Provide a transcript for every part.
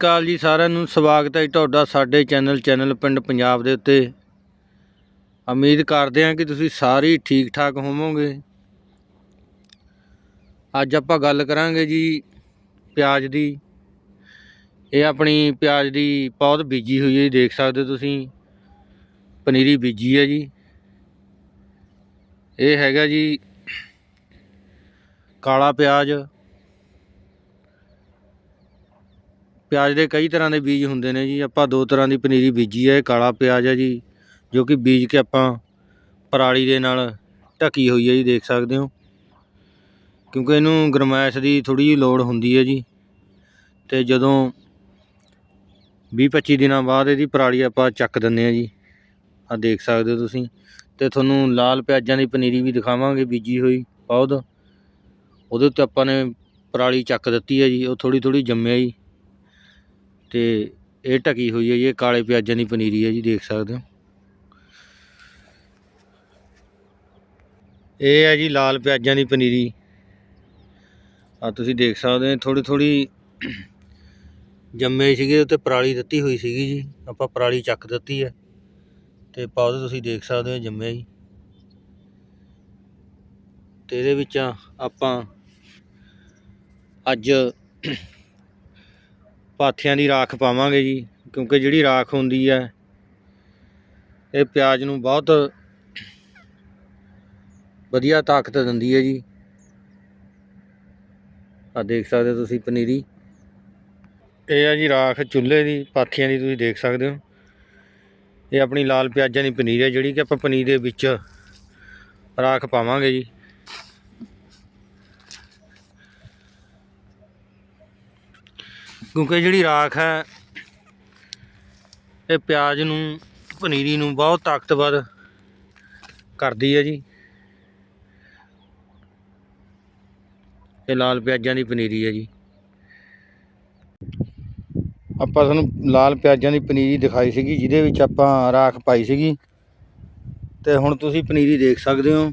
ਕਾਲ ਜੀ ਸਾਰਿਆਂ ਨੂੰ ਸਵਾਗਤ ਹੈ ਜੀ ਤੁਹਾਡਾ ਸਾਡੇ ਚੈਨਲ ਚੈਨਲ ਪਿੰਡ ਪੰਜਾਬ ਦੇ ਉੱਤੇ। ਉਮੀਦ ਕਰਦੇ ਹਾਂ ਕਿ ਤੁਸੀਂ ਸਾਰੇ ਠੀਕ ਠਾਕ ਹੋਵੋਗੇ। ਅੱਜ ਆਪਾਂ ਗੱਲ ਕਰਾਂਗੇ ਜੀ ਪਿਆਜ਼ ਦੀ। ਇਹ ਆਪਣੀ ਪਿਆਜ਼ ਦੀ ਪੌਦ ਬੀਜੀ ਹੋਈ ਹੈ ਜੀ, ਦੇਖ ਸਕਦੇ ਹੋ ਤੁਸੀਂ। ਪਨੀਰੀ ਬੀਜੀ ਹੈ ਜੀ। ਇਹ ਹੈਗਾ ਜੀ ਕਾਲਾ ਪਿਆਜ਼। ਪਿਆਜ਼ ਦੇ ਕਈ ਤਰ੍ਹਾਂ ਦੇ ਬੀਜ ਹੁੰਦੇ ਨੇ ਜੀ। ਆਪਾਂ ਦੋ ਤਰ੍ਹਾਂ ਦੀ ਪਨੀਰੀ ਬੀਜੀ ਹੈ ਇਹ ਕਾਲਾ ਪਿਆਜ਼ ਹੈ ਜੀ, ਜੋ ਕਿ ਬੀਜ ਕੇ ਆਪਾਂ ਪਰਾਲੀ ਦੇ ਨਾਲ ਢੱਕੀ ਹੋਈ ਹੈ ਜੀ, ਦੇਖ ਸਕਦੇ ਹੋ। ਕਿਉਂਕਿ ਇਹਨੂੰ ਗਰਮੈਸ਼ ਦੀ ਥੋੜੀ ਜਿਹੀ ਲੋੜ ਹੁੰਦੀ ਹੈ ਜੀ। ਤੇ ਜਦੋਂ 20 25 ਦਿਨਾਂ ਬਾਅਦ ਇਹਦੀ ਪਰਾਲੀ ਆਪਾਂ ਚੱਕ ਦਿੰਦੇ ਆ ਜੀ। ਆ ਦੇਖ ਸਕਦੇ ਹੋ ਤੁਸੀਂ। ਤੇ ਤੁਹਾਨੂੰ ਲਾਲ ਪਿਆਜ਼ਾਂ ਦੀ ਪਨੀਰੀ ਵੀ ਦਿਖਾਵਾਂਗੇ, ਬੀਜੀ ਹੋਈ ਪੌਦ ਉਹਦੇ ਉੱਤੇ ਆਪਾਂ ਨੇ ਪਰਾਲੀ ਚੱਕ ਦਿੱਤੀ ਹੈ ਜੀ, ਉਹ ਥੋੜੀ ਥੋੜੀ ਜੰਮਿਆ ਜੀ। ਤੇ ਇਹ ਢਕੀ ਹੋਈ ਹੈ ਜੀ, ਇਹ ਕਾਲੇ ਪਿਆਜ਼ਾਂ ਦੀ ਪਨੀਰੀ ਹੈ ਜੀ, ਦੇਖ ਸਕਦੇ ਹੋ। ਇਹ ਹੈ ਜੀ ਲਾਲ ਪਿਆਜ਼ਾਂ ਦੀ ਪਨੀਰੀ। ਆ ਤੁਸੀਂ ਦੇਖ ਸਕਦੇ ਹੋ ਥੋੜੀ ਥੋੜੀ ਜੰਮੇ ਸੀਗੇ, ਉੱਤੇ ਪਰਾਲੀ ਦਿੱਤੀ ਹੋਈ ਸੀਗੀ ਜੀ, ਆਪਾਂ ਪਰਾਲੀ ਚੱਕ ਦਿੱਤੀ ਹੈ, ਤੇ ਪੌਦੇ ਤੁਸੀਂ ਦੇਖ ਸਕਦੇ ਹੋ ਜੰਮਿਆ ਜੀ। ਤੇ ਇਹਦੇ ਵਿੱਚ ਆਪਾਂ ਅੱਜ ਪਾਥੀਆਂ ਦੀ ਰਾਖ ਪਾਵਾਂਗੇ ਜੀ, ਕਿਉਂਕਿ ਜਿਹੜੀ ਰਾਖ ਹੁੰਦੀ ਹੈ, ਇਹ ਪਿਆਜ਼ ਨੂੰ ਬਹੁਤ ਵਧੀਆ ਤਾਕਤ ਦਿੰਦੀ ਹੈ ਜੀ। ਆ ਦੇਖ ਸਕਦੇ ਹੋ ਤੁਸੀਂ ਪਨੀਰੀ। ਇਹ ਹੈ ਜੀ ਰਾਖ ਚੁੱਲ੍ਹੇ ਦੀ, ਪਾਥੀਆਂ ਦੀ ਤੁਸੀਂ ਦੇਖ ਸਕਦੇ ਹੋ। ਇਹ ਆਪਣੀ ਲਾਲ ਪਿਆਜ਼ਾਂ ਦੀ ਪਨੀਰ ਹੈ, ਜਿਹੜੀ ਕਿ ਆਪਾਂ ਪਨੀਰ ਦੇ ਵਿੱਚ ਰਾਖ ਪਾਵਾਂਗੇ ਜੀ। ਕਿਉਂਕਿ ਜਿਹੜੀ ਰਾਖ ਹੈ, ਇਹ ਪਿਆਜ਼ ਨੂੰ, ਪਨੀਰੀ ਨੂੰ ਬਹੁਤ ਤਾਕਤਵਰ ਕਰਦੀ ਹੈ ਜੀ। ਇਹ ਲਾਲ ਪਿਆਜ਼ਾਂ ਦੀ ਪਨੀਰੀ ਹੈ ਜੀ। ਆਪਾਂ ਤੁਹਾਨੂੰ ਲਾਲ ਪਿਆਜ਼ਾਂ ਦੀ ਪਨੀਰੀ ਦਿਖਾਈ ਸੀਗੀ, ਜਿਹਦੇ ਵਿੱਚ ਆਪਾਂ ਰਾਖ ਪਾਈ ਸੀਗੀ। ਤੇ ਹੁਣ ਤੁਸੀਂ ਪਨੀਰੀ ਦੇਖ ਸਕਦੇ ਹੋ।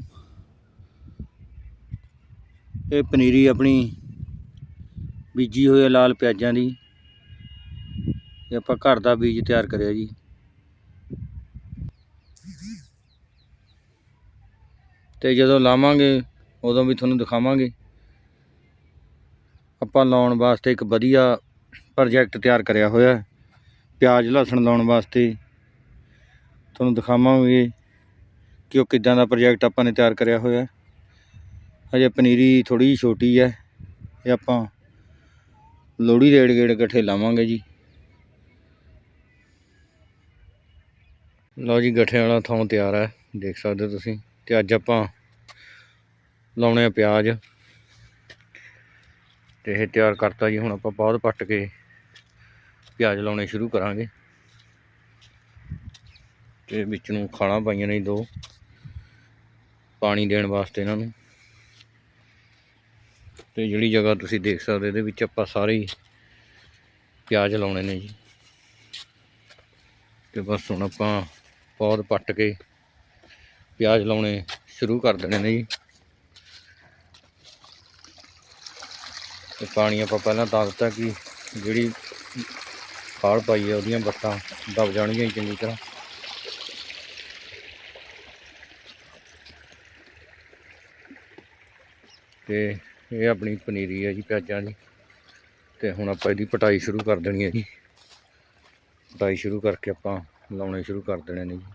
ਇਹ ਪਨੀਰੀ ਆਪਣੀ ਬੀਜੀ ਹੋਈ ਹੈ ਲਾਲ ਪਿਆਜ਼ਾਂ ਦੀ। ਇਹ ਆਪਾਂ ਘਰ ਦਾ ਬੀਜ ਤਿਆਰ ਕਰਿਆ ਜੀ। ਤੇ ਜਦੋਂ ਲਾਵਾਂਗੇ, ਉਦੋਂ ਵੀ ਤੁਹਾਨੂੰ ਦਿਖਾਵਾਂਗੇ। ਆਪਾਂ ਲਾਉਣ ਵਾਸਤੇ ਇੱਕ ਵਧੀਆ ਪ੍ਰੋਜੈਕਟ ਤਿਆਰ ਕਰਿਆ ਹੋਇਆ ਹੈ। ਪਿਆਜ਼ ਲਸਣ ਲਾਉਣ ਵਾਸਤੇ। ਤੁਹਾਨੂੰ ਦਿਖਾਵਾਂਗੇ ਕਿ ਉਹ ਕਿੱਦਾਂ ਦਾ ਪ੍ਰੋਜੈਕਟ ਆਪਾਂ ਨੇ ਤਿਆਰ ਕਰਿਆ ਹੋਇਆ ਹਜੇ ਪਨੀਰੀ ਥੋੜੀ ਜਿਹੀ ਛੋਟੀ ਹੈ। ਇਹ ਆਪਾਂ ਲੋਹੜੀ ਦੇ ਗੇੜ ਇਕੱਠੇ ਲਾਵਾਂਗੇ ਜੀ। ਲਓ ਜੀ, ਗੱਠੇ ਵਾਲਾ ਥਾਂ ਤਿਆਰ ਹੈ, ਦੇਖ ਸਕਦੇ ਹੋ ਤੁਸੀਂ। ਤੇ ਅੱਜ ਆਪਾਂ ਲਾਉਣੇ ਆ ਪਿਆਜ਼। ਤੇ ਇਹ ਤਿਆਰ ਕਰਤਾ ਜੀ, ਹੁਣ ਆਪਾਂ ਬਾਅਦ ਪੱਟ ਕੇ ਪਿਆਜ਼ ਲਾਉਣੇ ਸ਼ੁਰੂ ਕਰਾਂਗੇ। ਤੇ ਵਿੱਚ ਨੂੰ ਖਾਣਾ ਪਾਈਆਂ ਨੇ ਦੋ, ਪਾਣੀ ਦੇਣ ਵਾਸਤੇ ਇਹਨਾਂ ਨੂੰ। ਤੇ ਜਿਹੜੀ ਜਗ੍ਹਾ ਤੁਸੀਂ ਦੇਖ ਸਕਦੇ ਇਹਦੇ ਵਿੱਚ ਆਪਾਂ ਸਾਰੇ ਹੀ ਪਿਆਜ਼ ਲਾਉਣੇ ਨੇ ਜੀ। ਤੇ ਬਸ ਹੁਣ ਆਪਾਂ ਪੌਦ ਪੱਟ ਕੇ ਪਿਆਜ਼ ਲਾਉਣੇ ਸ਼ੁਰੂ ਕਰ ਦੇਣੇ ਨੇ ਜੀ। ਤੇ ਪਾਣੀ ਆਪਾਂ ਪਹਿਲਾਂ ਤਾਂ ਦਿੱਤਾ ਕਿ ਜਿਹੜੀ ਫਾਲ ਪਾਈ ਹੈ ਉਹਦੀਆਂ ਬੱਤਾਂ ਦਬ ਜਾਣਗੀਆਂ ਚੰਗੀ ਤਰ੍ਹਾਂ। ਤੇ ਇਹ ਆਪਣੀ ਪਨੀਰੀ ਹੈ ਜੀ ਪਿਆਜ਼ਾਂ ਦੀ। ਤੇ ਹੁਣ ਆਪਾਂ ਇਹਦੀ ਪਟਾਈ ਸ਼ੁਰੂ ਕਰ ਦੇਣੀ ਹੈ ਜੀ। ਪਟਾਈ ਸ਼ੁਰੂ ਕਰਕੇ ਆਪਾਂ ਲਾਉਣੇ ਸ਼ੁਰੂ ਕਰ ਦੇਣੇ ਨੇ ਜੀ।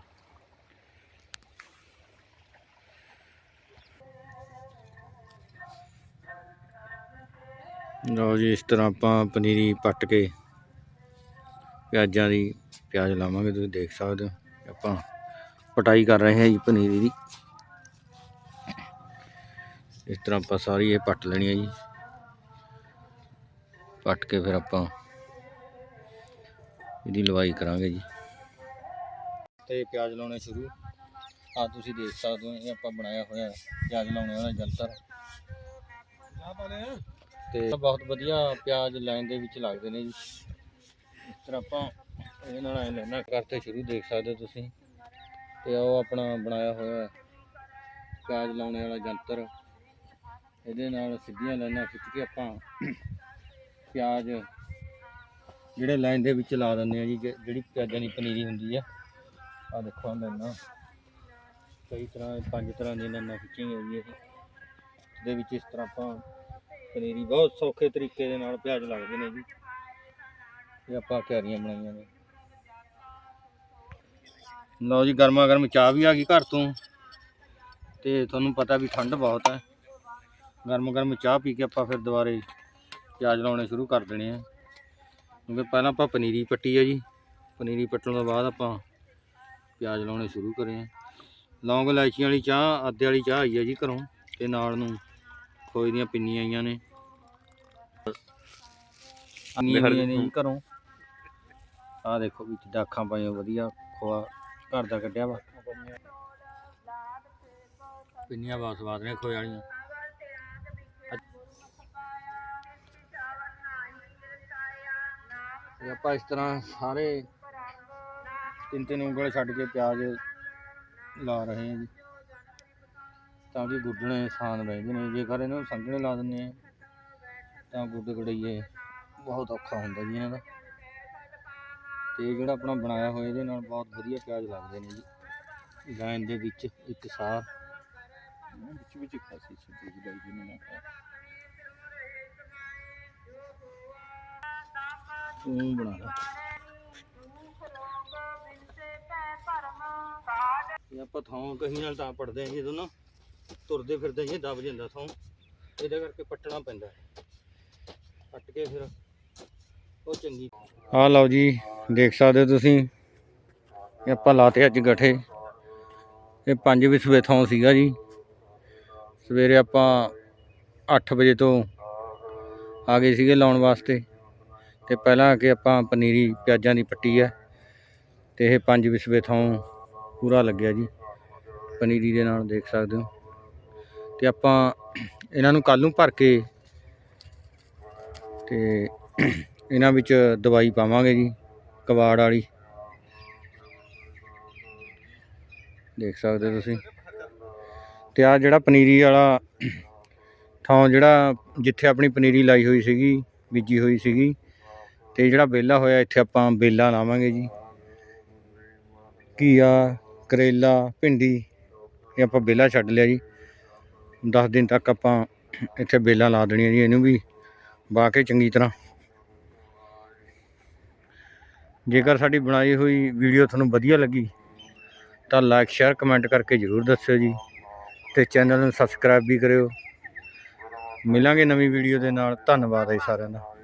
ਲਓ ਜੀ, ਇਸ ਤਰ੍ਹਾਂ ਆਪਾਂ ਪਨੀਰੀ ਪੱਟ ਕੇ ਪਿਆਜ਼ਾਂ ਦੀ, ਪਿਆਜ਼ ਲਾਵਾਂਗੇ, ਤੁਸੀਂ ਦੇਖ ਸਕਦੇ ਹੋ। ਆਪਾਂ ਪਟਾਈ ਕਰ ਰਹੇ ਹਾਂ ਜੀ ਪਨੀਰੀ ਦੀ। ਇਸ ਤਰ੍ਹਾਂ ਆਪਾਂ ਸਾਰੀ ਇਹ ਪੱਟ ਲੈਣੀ ਹੈ ਜੀ। ਪੱਟ ਕੇ ਫਿਰ ਆਪਾਂ ਇਹਦੀ ਲਵਾਈ ਕਰਾਂਗੇ ਜੀ। ਤੇ ਪਿਆਜ਼ ਲਾਉਣੇ ਸ਼ੁਰੂ। ਆ ਤੁਸੀਂ ਦੇਖ ਸਕਦੇ ਹੋ, ਇਹ ਆਪਾਂ ਬਣਾਇਆ ਹੋਇਆ ਪਿਆਜ਼ ਲਾਉਣੇ ਵਾਲਾ ਜੰਤਰ। ਤੇ ਬਹੁਤ ਵਧੀਆ ਪਿਆਜ਼ ਲਾਈਨ ਦੇ ਵਿੱਚ ਲੱਗਦੇ ਨੇ ਜੀ। ਇਸ ਤਰ੍ਹਾਂ ਆਪਾਂ ਇਹਦੇ ਨਾਲ ਐ ਲੈਣਾ ਕਰਤੇ ਸ਼ੁਰੂ ਦੇਖ ਸਕਦੇ ਹੋ ਤੁਸੀਂ। ਤੇ ਉਹ ਆਪਣਾ ਬਣਾਇਆ ਹੋਇਆ ਪਿਆਜ਼ ਲਾਉਣੇ ਵਾਲਾ ਜੰਤਰ। ਇਹਦੇ ਨਾਲ ਸਿੱਧੀਆਂ ਲਾਈਨਾਂ ਖਿੱਚ ਕੇ ਆਪਾਂ ਪਿਆਜ਼ ਜਿਹੜੇ ਲਾਈਨ ਦੇ ਵਿੱਚ ਲਾ ਦਿੰਦੇ ਆ ਜੀ ਜਿਹੜੀ ਪਿਆਜ਼ਾਂ ਦੀ ਪਨੀਰੀ ਹੁੰਦੀ ਆ। ਆ ਦੇਖੋ ਲੈਣਾ। ਕਈ ਤਰ੍ਹਾਂ ਪੰਜ ਤਰ੍ਹਾਂ ਦੀਆਂ ਲਾਈਨਾਂ ਖਿੱਚੀਆਂ ਹੋਈਆਂ ਜੀ। ਇਹ ਦੇ ਵਿੱਚ ਇਸ ਤਰ੍ਹਾਂ ਆਪਾਂ ਪਨੀਰੀ ਬਹੁਤ ਸੌਖੇ ਤਰੀਕੇ ਦੇ ਨਾਲ ਪਿਆਜ਼ ਲੱਗਦੇ ਨੇ ਜੀ। ਇਹ ਆਪਾਂ ਕਿਆਰੀਆਂ ਬਣਾਈਆਂ ਨੇ। ਲਓ ਜੀ ਗਰਮਾ ਗਰਮ ਚਾਹ ਵੀ ਆ ਗਈ ਘਰ ਤੋਂ। ਤੇ ਤੁਹਾਨੂੰ ਪਤਾ ਵੀ ਠੰਡ ਬਹੁਤ ਹੈ। ਗਰਮ ਗਰਮ ਚਾਹ ਪੀ ਕੇ ਆਪਾਂ ਫਿਰ ਦੁਬਾਰੇ ਪਿਆਜ਼ ਲਾਉਣੇ ਸ਼ੁਰੂ ਕਰ ਦੇਣੇ ਆ। ਕਿਉਂਕਿ ਪਹਿਲਾਂ ਆਪਾਂ ਪਨੀਰੀ ਪੱਟੀ ਆ ਜੀ। ਪਨੀਰੀ ਪੱਟਣ ਤੋਂ ਬਾਅਦ ਆਪਾਂ ਪਿਆਜ਼ ਲਾਉਣੇ ਸ਼ੁਰੂ ਕਰੇ ਆ। ਲੌਂਗ ਇਲਾਇਚੀਆਂ ਵਾਲੀ ਚਾਹ ਅੱਧੇ ਵਾਲੀ ਚਾਹ ਆਈ ਆ ਜੀ ਘਰੋਂ ਤੇ ਨਾਲ ਨੂੰ ਖੋਏ ਦੀਆਂ ਪਿੰਨੀਆਂ ਆਈਆਂ ਨੇ। ਆਈਆਂ ਨੇ ਜੀ ਘਰੋਂ। ਆਹ ਦੇਖੋ ਵਿੱਚ ਦਾਖਾਂ ਪਾਈਆਂ ਵਧੀਆ ਖੋਆ ਘਰ ਦਾ ਕੱਢਿਆ ਵਾ। ਪਿੰਨੀਆਂ ਬਹੁਤ ਸਵਾਦ ਨੇ ਖੋਏ ਵਾਲੀਆਂ। ਆਪਾਂ ਇਸ ਤਰ੍ਹਾਂ ਸਾਰੇ ਤਿੰਨ ਤਿੰਨ ਉਂਗਲ ਛੱਡ ਕੇ ਪਿਆਜ਼ ਲਾ ਰਹੇ ਹਾਂ ਜੀ। ਤਾਂ ਕਿ ਗੁੱਡਣੇ ਆਸਾਨ ਰਹਿੰਦੇ ਨੇ। ਜੇਕਰ ਇਹਨਾਂ ਨੂੰ ਸੰਘਣੇ ਲਾ ਦਿੰਦੇ ਆ ਤਾਂ ਗੁੱਡ ਗੜਈਏ ਬਹੁਤ ਔਖਾ ਹੁੰਦਾ ਜੀ ਇਹਨਾਂ ਦਾ। ਤੇ ਜਿਹੜਾ ਆਪਣਾ ਬਣਾਇਆ ਹੋਇਆ ਇਹਦੇ ਨਾਲ ਬਹੁਤ ਵਧੀਆ ਪਿਆਜ਼ ਲੱਗਦੇ ਨੇ ਜੀ। ਲਾਈਨ ਦੇ ਵਿੱਚ ਇੱਕ ਸਾਰ ਵਿੱਚ ਵਿੱਚ ਖਾਸੀ ਸਬਜ਼ੀ ਲਾਈ ਜੀ ਮੈਂ ਤੂੰ ਬਣਾ ਲਾ। ਇਹ ਆਪਾਂ ਥਾਂ ਕਹੀ ਨਾਲ ਤਾਂ ਪੜਦੇ ਆਂ ਜਦੋਂ ਨਾ। ਤੁਰਦੇ ਫਿਰਦੇ ਜੇ, ਦਬ ਜਾਂਦਾ ਥਾਂ। ਇਹਦੇ ਕਰਕੇ ਪੱਟਣਾ ਪੈਂਦਾ ਪੱਟ ਕੇ ਫਿਰ ਉਹ ਚੰਗੀ ਆ ਲਓ ਜੀ, ਦੇਖ ਸਕਦੇ ਹੋ ਤੁਸੀਂ। ਇਹ ਆਪਾਂ ਲਾਤੇ ਅੱਜ ਗਠੇ। ਇਹ 5 ਵਿਸਵੇ ਥਾਂ ਸੀਗਾ ਜੀ। ਸਵੇਰੇ ਆਪਾਂ 8 ਵਜੇ ਤੋਂ ਆ ਗਏ ਸੀਗੇ ਲਾਉਣ ਵਾਸਤੇ। ਤੇ ਪਹਿਲਾਂ ਆ ਕੇ ਆਪਾਂ ਪਨੀਰੀ, ਪਿਆਜ਼ਾਂ ਦੀ ਪੱਟੀ ਹੈ। ਤੇ ਇਹ 5 ਵਿਸਵੇ ਥਾਂ ਪੂਰਾ ਲੱਗਿਆ ਜੀ। ਪਨੀਰੀ ਦੇ ਨਾਲ ਦੇਖ ਸਕਦੇ ਹੋ। ਤੇ ਆਪਾਂ ਇਹਨਾਂ ਨੂੰ ਕੱਲ ਨੂੰ ਭਰ ਕੇ ਤੇ ਇਹਨਾਂ ਵਿੱਚ ਦਵਾਈ ਪਾਵਾਂਗੇ ਜੀ, ਕਬਾੜ ਵਾਲੀ। ਦੇਖ ਸਕਦੇ ਹੋ ਤੁਸੀਂ। ਤੇ ਆ ਜਿਹੜਾ ਪਨੀਰੀ ਵਾਲਾ ਥਾਂ ਜਿਹੜਾ ਜਿੱਥੇ ਆਪਣੀ ਪਨੀਰੀ ਲਾਈ ਹੋਈ ਸੀਗੀ, ਬੀਜੀ ਹੋਈ ਸੀਗੀ, ਤੇ ਜਿਹੜਾ ਬੇਲਾ ਹੋਇਆ, ਇੱਥੇ ਆਪਾਂ ਬੇਲਾ ਲਾਵਾਂਗੇ ਜੀ। ਘੀਆ ਕਰੇਲਾ, ਭਿੰਡੀ ਇਹ ਆਪਾਂ ਬੇਲਾ ਛੱਡ ਲਿਆ ਜੀ। 10 ਦਿਨ ਤੱਕ ਆਪਾਂ ਇੱਥੇ ਬੇਲਾਂ ਲਾ ਦੇਣੀਆਂ ਜੀ, ਇਹਨੂੰ ਵੀ ਵਾਹ ਕੇ ਚੰਗੀ ਤਰ੍ਹਾਂ। ਜੇਕਰ ਸਾਡੀ ਬਣਾਈ ਹੋਈ ਵੀਡੀਓ ਤੁਹਾਨੂੰ ਵਧੀਆ ਲੱਗੀ, ਤਾਂ ਲਾਈਕ ਸ਼ੇਅਰ ਕਮੈਂਟ ਕਰਕੇ ਜਰੂਰ ਦੱਸਿਓ ਜੀ ਤੇ ਚੈਨਲ ਨੂੰ ਸਬਸਕ੍ਰਾਈਬ ਵੀ ਕਰਿਓ। ਮਿਲਾਂਗੇ ਨਵੀਂ ਵੀਡੀਓ ਦੇ ਨਾਲ। ਧੰਨਵਾਦ ਹੈ ਜੀ ਸਾਰਿਆਂ ਦਾ।